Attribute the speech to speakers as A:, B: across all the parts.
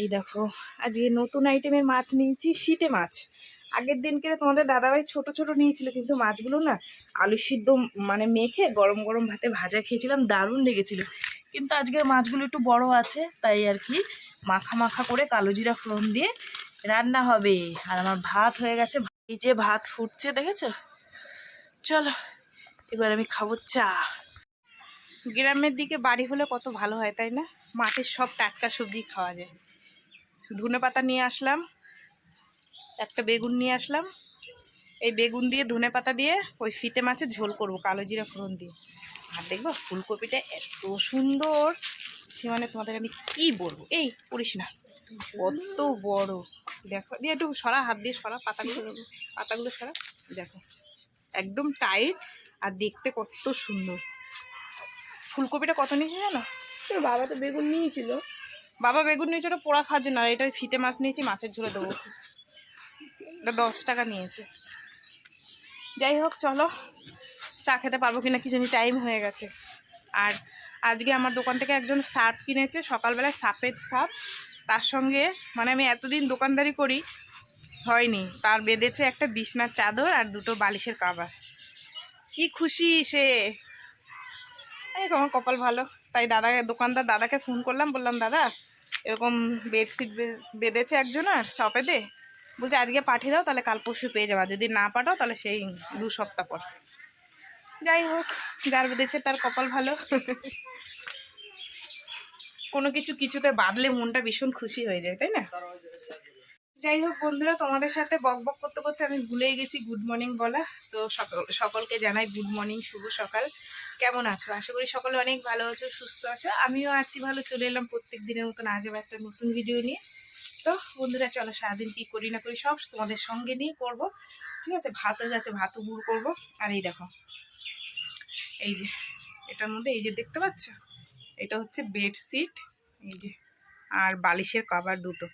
A: এই দেখো, আজকে নতুন আইটেমের মাছ নিয়েছি, শীতে মাছ। আগের দিনকে তোমাদের দাদাভাই ছোট ছোট নিয়েছিল, কিন্তু মাছগুলো না আলু সিদ্ধ মানে মেখে গরম গরম ভাতে ভাজা খেয়েছিলাম, দারুণ লেগেছিল। কিন্তু আজকের মাছগুলো একটু বড় আছে, তাই আর কি মাখা মাখা করে কালো জিরা ফোড়ন দিয়ে রান্না হবে। আর আমার ভাত হয়ে গেছে, এই যে ভাত ফুটছে, দেখেছ? চলো, এবার আমি খাব চা। গ্রামের দিকে বাড়ি হলে কত ভালো হয়, তাই না? মাঠের সব টাটকা সবজি খাওয়া যায়। ধনে পাতা নিয়ে আসলাম, একটা বেগুন নিয়ে আসলাম। এই বেগুন দিয়ে ধনে পাতা দিয়ে ওই ফিতে মাছের ঝোল করব, কালো জিরা ফোড়ন দিয়ে। আর দেখব ফুলকপিটা এত সুন্দর, সে মানে তোমাদের আমি কি বলব? এই করিস না, কত বড়। দেখো, দিয়ে একটু সরা, হাত দিয়ে সরা, পাতাগুলো পাতাগুলো সরা, দেখো। একদম টাইট আর দেখতে কত সুন্দর। ফুলকপিটা কত নিয়েছে জানো?
B: বাবা তো বেগুন নিয়েছিল।
A: বাবা বেগুন নিয়েছে, ওটা পোড়া খাওয়ার জন্য, আর এটা ফিতে মাছ নিয়েছি, মাছের ঝোলে দেবো। এটা দশ টাকা নিয়েছে। যাই হোক, চলো। চা খেতে পারব কিনা কি জানি টাইম হয়ে গেছে। আর আজকে আমার দোকান থেকে একজন সাপ কিনেছে, সকালবেলায় সাপের সাপ। তার সঙ্গে মানে আমি এতদিন দোকানদারি করি, হয়নি। তার বেঁধেছে একটা বিছনার চাদর আর দুটো বালিশের কাবার। কি খুশি সে। এই তো আমার কপাল ভালো। তাই দাদা দোকানদার দাদাকে ফোন করলাম, বললাম, দাদা এরকম বেডশিট বেঁধেছে একজন আর শপে দে বলছে, আজকে পাঠিয়ে দাও, তাহলে কাল পরশু পেয়ে যাবা। যদি না পাঠাও, তাহলে সেই দু সপ্তাহ পর। যাই হোক, যার বেঁধেছে তার কপাল ভালো। কোনো কিছু কিছুতে বাঁধলে মনটা ভীষণ খুশি হয়ে যায়, তাই না? যাই হোক বন্ধুরা, তোমাদের সাথে বক বক করতে করতে আমি ভুলেই গেছি। গুড মর্নিং বলা। তো সকল, সকলকে জানাই গুড মর্নিং, শুভ সকাল। কেমন আছো? আশা করি সকলে অনেক ভালো আছো, সুস্থ আছো। আমিও আছি, ভালো চলে এলাম প্রত্যেক দিনের মতন আজও একটা নতুন ভিডিও নিয়ে। তো বন্ধুরা, চলো সারাদিন কী করি না করি সব তোমাদের সঙ্গে নিয়ে করব। ঠিক আছে? ভাত হয়ে গেছে ভাতও গুড় করব। আর এই দেখো, এই যে, এটার মধ্যে এই যে দেখতে পাচ্ছ? এটা হচ্ছে বেডশিট এই যে, আর বালিশের কভার দুটো।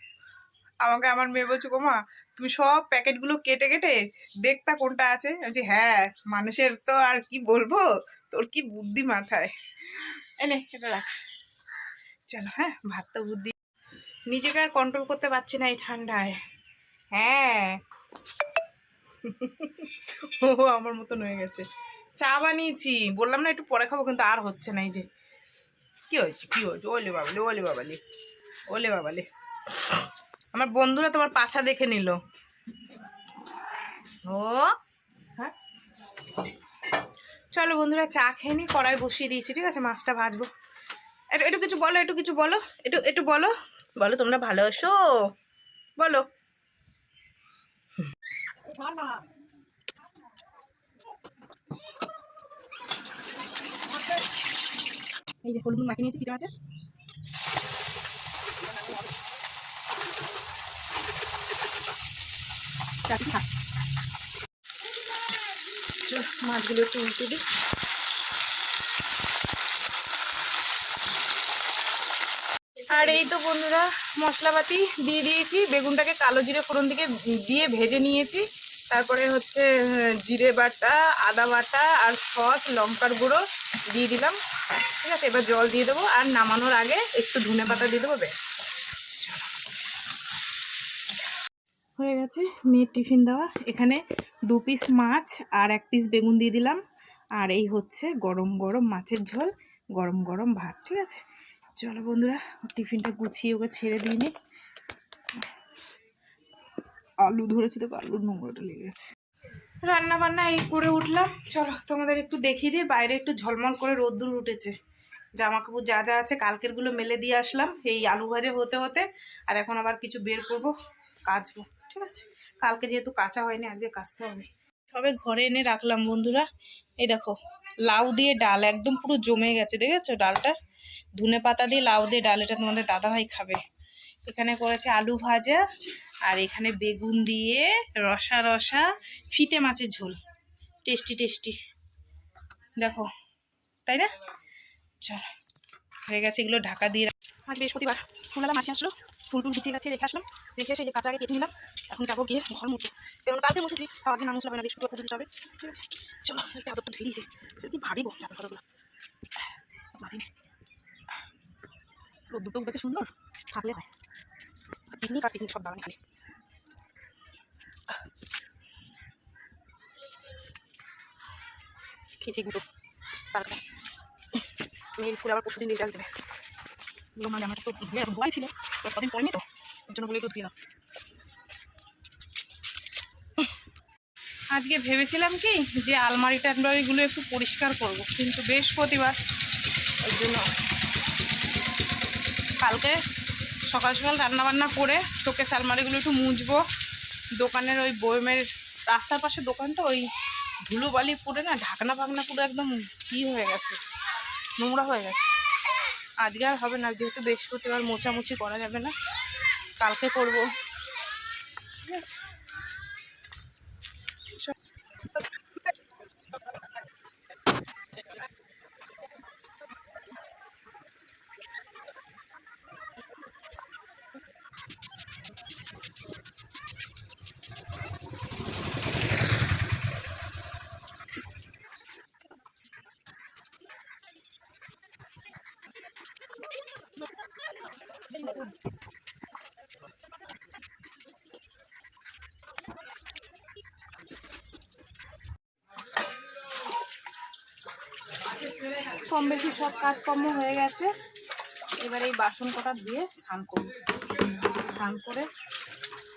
A: আমাকে আমার মেয়ে বলছে মা তুমি সব প্যাকেটগুলো কেটে কেটে দেখতা কোনটা আছে? বলছি হ্যাঁ মানুষের তো আর কি বলব? তোর কি বুদ্ধি মাথায়? এনে, এটা রাখ। চলো হ্যাঁ ভাত তো বুদ্ধি। নিজেকে আর কন্ট্রোল করতে পারছি না এই ঠান্ডায়। হ্যাঁ। ও, আমার মতন হয়ে গেছে। চা বানিয়েছি। বললাম না, একটু পরে খাব, কিন্তু আর হচ্ছে না এই যে। কি হয়েছে? কি হয়েছে? ওলে বাবালে ওলে বাবালে ওলে বাবালে। আমার বন্ধুরা তোমার পাছা দেখে নিল। ও। চলো বন্ধুরা, চা খেয়ে নি, কড়াই বসিয়ে দিয়েছি, ঠিক আছে? মাছটা ভাজবো। একটু কিছু বলো, একটু কিছু বলো, একটু একটু বলো। বলো, তোমরা ভালো আছো বলো। এই যে হলুদ মাখিয়ে নিয়েছি ফিটে আছে মাছগুলো একটু উল্টে দিই। আর এই তো বন্ধুরা, মশলাপাতি দিয়ে দিয়েছি। বেগুনটাকে কালো জিরে ফোড়ন দিকে দিয়ে ভেজে নিয়েছি। তারপরে হচ্ছে জিরে বাটা, আদা বাটা আর সস, লঙ্কার গুঁড়ো দিয়ে দিলাম। ঠিক আছে, এবার জল দিয়ে দেবো। আর নামানোর আগে একটু ধনে পাতা দিয়ে দেবো, ব্যাস চলো। হয়ে গেছে মেয়ের টিফিন দেওয়া। এখানে দু পিস মাছ আর এক পিস বেগুন দিয়ে দিলাম। আর এই হচ্ছে গরম গরম মাছের ঝোল, গরম গরম ভাত, ঠিক আছে? চলো বন্ধুরা, টিফিনটা গুছিয়ে ওকে ছেড়ে দিই নি। আলু ধরেছি তো আলুর নোংরাটা লেগে গেছে। রান্না বান্না এই করে উঠলাম। চলো তোমাদের একটু দেখিয়ে দিয়ে বাইরে একটু ঝলমল করে রোদ্দুর উঠেছে। জামা কাপড় যা যা আছে কালকেরগুলো মেলে দিয়ে আসলাম, এই আলু ভাজে হতে হতে। আর এখন আবার কিছু বের করব, কাচবো। ঠিক আছে। কালকে যেহেতু কাঁচা হয়নি আজকে কাচতে হবে। সবে ঘরে এনে রাখলাম বন্ধুরা। এই দেখো লাউ দিয়ে ডাল একদম পুরো জমে গেছে দেখেছ? ডালটা ধনে পাতা দিয়ে লাউ দিয়ে ডাল এটা তোমাদের দাদাভাই খাবে। এখানে করেছে আলু ভাজা আর এখানে বেগুন দিয়ে রসা রসা ফিতে মাছের ঝোল। Tasty tasty. দেখো তাই না? চল হয়ে গেছে এগুলো ঢাকা দিয়ে আজ বৃহস্পতিবার। ফুলবেলা মাসি আসলো। ফুল টুল গুছিয়ে গেছে রেখে আসলাম। রেখে এসে যে কাঁচা আগে কেটে নিলাম। এখন যাব গিয়ে ঘর মুছবো। কারণ কালকে মুছেছি, তাও আগে না মুছলে হবে না, বৃহস্পতিবার পর্যন্ত হবে। ঠিক আছে? চলো আদরটা ধরে দিয়েছে। কি ভারী গো চাদর ঘরগুলো মাটি নে। রোদ্দুর তো উঠেছে সুন্দর, থাকলে হয়। পিকনিক আর পিকনিক সব দাঁড়ান খালি। খেয়েছি গুঁতো তারপরে মেয়ের স্কুলে আবার পরশুদিন রেজাল্ট দেবে বললাম না আমার তো ভুলে এখন ভয় ছিল কদিন তো ওর জন্য বলে একটু দিলাম। আজকে ভেবেছিলাম কি যে আলমারি টালমারিগুলো একটু পরিষ্কার করব, কিন্তু বৃহস্পতিবার ওই জন্য কালকে সকাল সকাল রান্নাবান্না করে শোকেস আলমারিগুলো একটু মুছবো। দোকানের ওই বয়মের রাস্তার পাশে দোকান তো, ওই ধুলো বালি পুড়ে না, ঢাকনা ফাকনা পুরো একদম কি হয়ে গেছে, নোংরা হয়ে গেছে। আজকে আর হবে না যেহেতু বৃহস্পতিবার মোছামুছি করা যাবে না কালকে করব। ঠিক আছে। কম বেশি সব কাজকর্ম হয়ে গেছে। এবার এই বাসন কটা দিয়ে স্নান করব। স্নান করে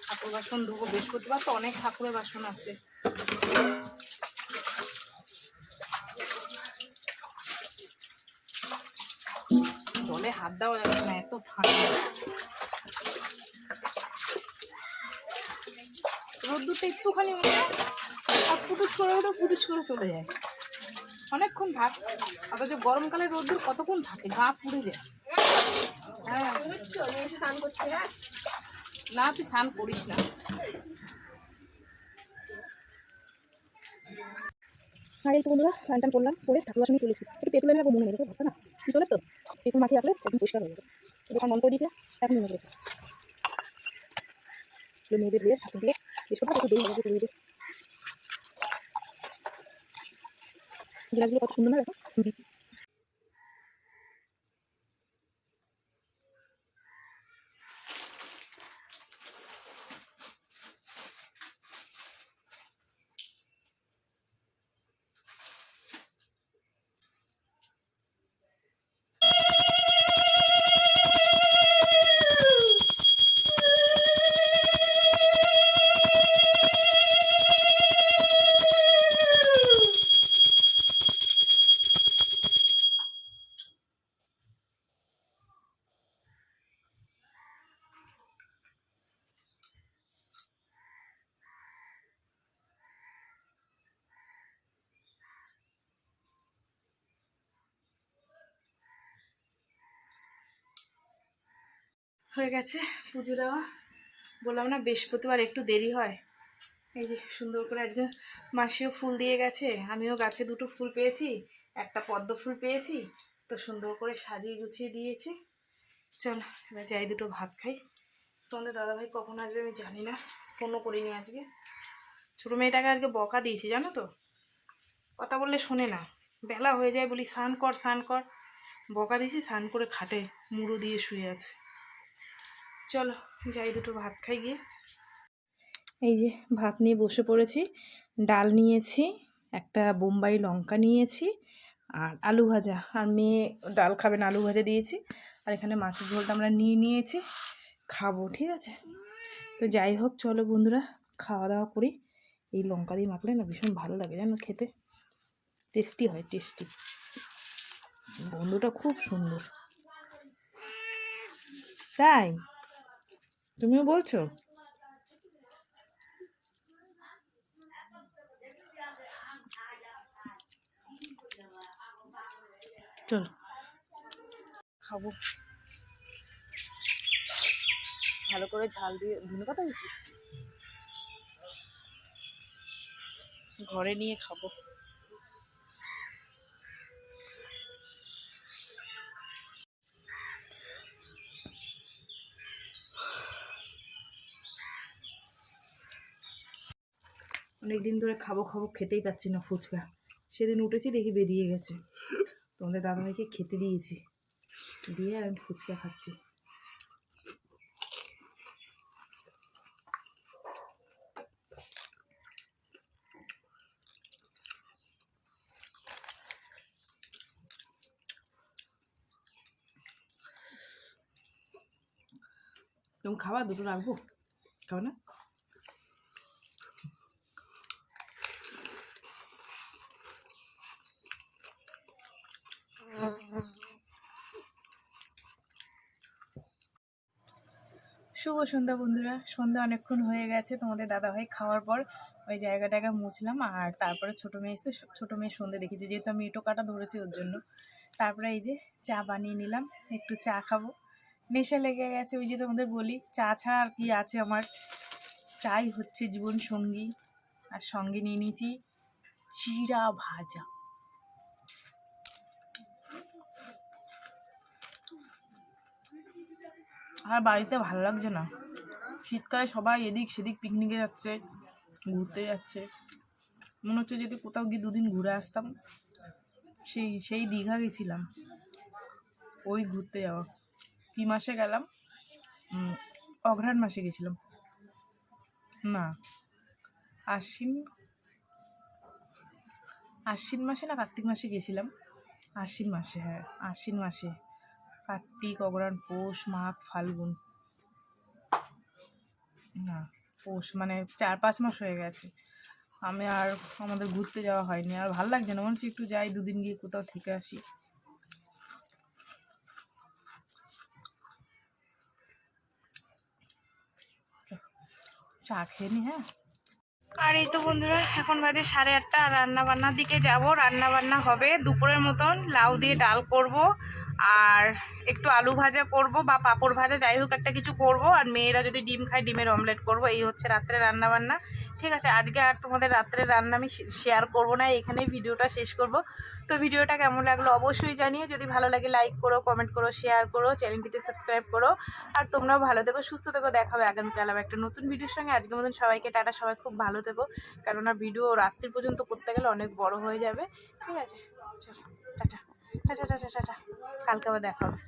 A: ঠাকুর বাসন ধোবো। বৃহস্পতিবার তো অনেক ঠাকুরের বাসন আছে। জলে হাত দেওয়া যাবে না এত ঠান্ডা রোদ্দুরটা একটুখানি উঠে আর ফুটুস করে ওটা ফুটুস করে চলে যায়। অনেকক্ষণ থাক, অথচ গরমকালে রোদ্দুর কতক্ষণ থাকে? গা পুড়ে যায়। হ্যাঁ। না, তুই স্নান করিস না।
C: আর এই তো বন্ধুরা স্নান টান করলাম, করে ঠাকুর বাসনে চলেছি একটু তেঁতুল এনে মনে নেবে ভাবটা না। পিতলের তো? তেঁতুল মাখিয়ে রাখলে একদম পরিষ্কার হয়ে যাবে। দোকান বন্ধ করে দিয়েছে এখন নিয়ে গেছে মেয়েদের দিয়ে হাতে দিয়ে বিস্কুট একটু দেরি হয়ে দিয়ে গিলাসগুলো কত সুন্দর না দেখো?
A: হয়ে গেছে পুজো দেওয়া। বললাম না, বৃহস্পতিবার একটু দেরি হয়। এই যে সুন্দর করে আজকে মাসিও ফুল দিয়ে গেছে, আমিও গাছে দুটো ফুল পেয়েছি, একটা পদ্ম ফুল পেয়েছি, তো সুন্দর করে সাজিয়ে গুছিয়ে দিয়েছি। চল, এবার যাই দুটো ভাত খাই। তোমাদের দাদাভাই কখন আসবে আমি জানি না, ফোনও করিনি আজকে। ছোটো মেয়েটাকে আজকে বকা দিয়েছি, জানো তো? কথা বললে শোনে না। বেলা হয়ে যায় বলি, স্নান কর স্নান কর। বকা দিয়েছি, স্নান করে খাটে মুড়ো দিয়ে শুয়ে আছে। চলো যাই দুটো ভাত খাই গিয়ে। এই যে ভাত নিয়ে বসে পড়েছি, ডাল নিয়েছি, একটা বোম্বাই লঙ্কা নিয়েছি আর আলু ভাজা। আর মেয়ে ডাল খাবে না, আলু ভাজা দিয়েছি। আর এখানে মাছের ঝোলটা আমরা নিয়ে নিয়েছি। খাব, ঠিক আছে? তো যাই হোক, চলো বন্ধুরা, খাওয়া দাওয়া করি। এই লঙ্কা দিয়ে মাখলে না ভীষণ ভালো লাগে, জানো খেতে? টেস্টি হয়, টেস্টি। বন্ধুটা খুব সুন্দর। তাই? তুমিও বলছো? চল। খাব। ভালো করে ঝাল দিয়ে ধনে পাতা ঘরে নিয়ে খাব। অনেক দিন ধরে খাব খাব খেতেই পাচ্ছি না ফুচকা। সেদিন উঠেছি, দেখি বেরিয়ে গেছে। তোমাদের দাদাভাইকে খেতে দিয়েছি। দিয়ে আর আমি ফুচকা খাচ্ছি। তুমি খাওয়া দুটো রাখব খাওয়া না? সন্ধ্যা বন্ধুরা। সন্ধ্যা অনেকক্ষণ হয়ে গেছে, তোমাদের দাদাভাই খাওয়ার পর ওই জায়গাটাকে মুছলাম। আর তারপরে ছোটো মেয়ে এসে ছোটো মেয়ে সন্ধ্যে দেখেছি, যেহেতু আমি এটো কাটা ধরেছি ওর জন্য। তারপরে এই যে চা বানিয়ে নিলাম, একটু চা খাব। নেশা লেগে গেছে, ওই যে তোমাদের বলি, চা ছাড়া আর কি আছে আমার। চাই হচ্ছে জীবন সঙ্গী আর সঙ্গে নিয়ে নিয়েছি চিরা ভাজা। আর বাড়িতে ভালো লাগছে না। শীতকালে সবাই এদিক সেদিক পিকনিকে যাচ্ছে, ঘুরতে যাচ্ছে। মনে হচ্ছে যদি কোথাও গিয়ে দুদিন ঘুরে আসতাম, সেই সেই দীঘা গেছিলাম। ওই ঘুরতে যাওয়া। কী মাসে গেলাম? অঘ্রাণ মাসে গেছিলাম। না, আশ্বিন আশ্বিন মাসে না কার্তিক মাসে গেছিলাম? আশ্বিন মাসে হ্যাঁ আশ্বিন মাসে। কার্তিক অগ্রহায়ণ পৌষ, মাঘ, ফাল্গুন। না, পৌষ মানে চার পাঁচ মাস হয়ে গেছে। আমি আর আমাদের ঘুরতে যাওয়া হয়নি। আর ভালো লাগছে না, মনে একটু যাই, দুদিন গিয়ে কোথাও থেকে আসি। চা খেয়ে নি হ্যাঁ? আর এই তো বন্ধুরা, এখন বাজে সাড়ে আটটা রান্না বান্নার দিকে যাব। রান্না বান্না হবে দুপুরের মতন, লাউ দিয়ে ডাল করব। আর একটু আলু ভাজা করব বা পাঁপড় ভাজা, যাই হোক একটা কিছু করব। আর মেয়েরা যদি ডিম খায়, ডিমের অমলেট করব। এই হচ্ছে রাত্রে রান্না বান্না ঠিক আছে, আজকে আর তোমাদের রাত্রে রান্না আমি শেয়ার করব না, এখানেই ভিডিওটা শেষ করব। তো ভিডিওটা কেমন লাগল অবশ্যই জানিও। যদি ভালো লাগে লাইক করো কমেন্ট করো শেয়ার করো চ্যানেলটিতে সাবস্ক্রাইব করো। আর তোমরাও ভালো থেকো, সুস্থ থেকো। দেখা হবে আগামীকাল আবার একটা নতুন ভিডিওর সঙ্গে। আজকের মতন সবাইকে টাটা, সবাই খুব ভালো থেকো। কেননা ভিডিও রাত্রি পর্যন্ত করতে গেলে অনেক বড় হয়ে যাবে। ঠিক আছে, চলো। টাটা টাটা টাটা কালকে আবার দেখা হবে।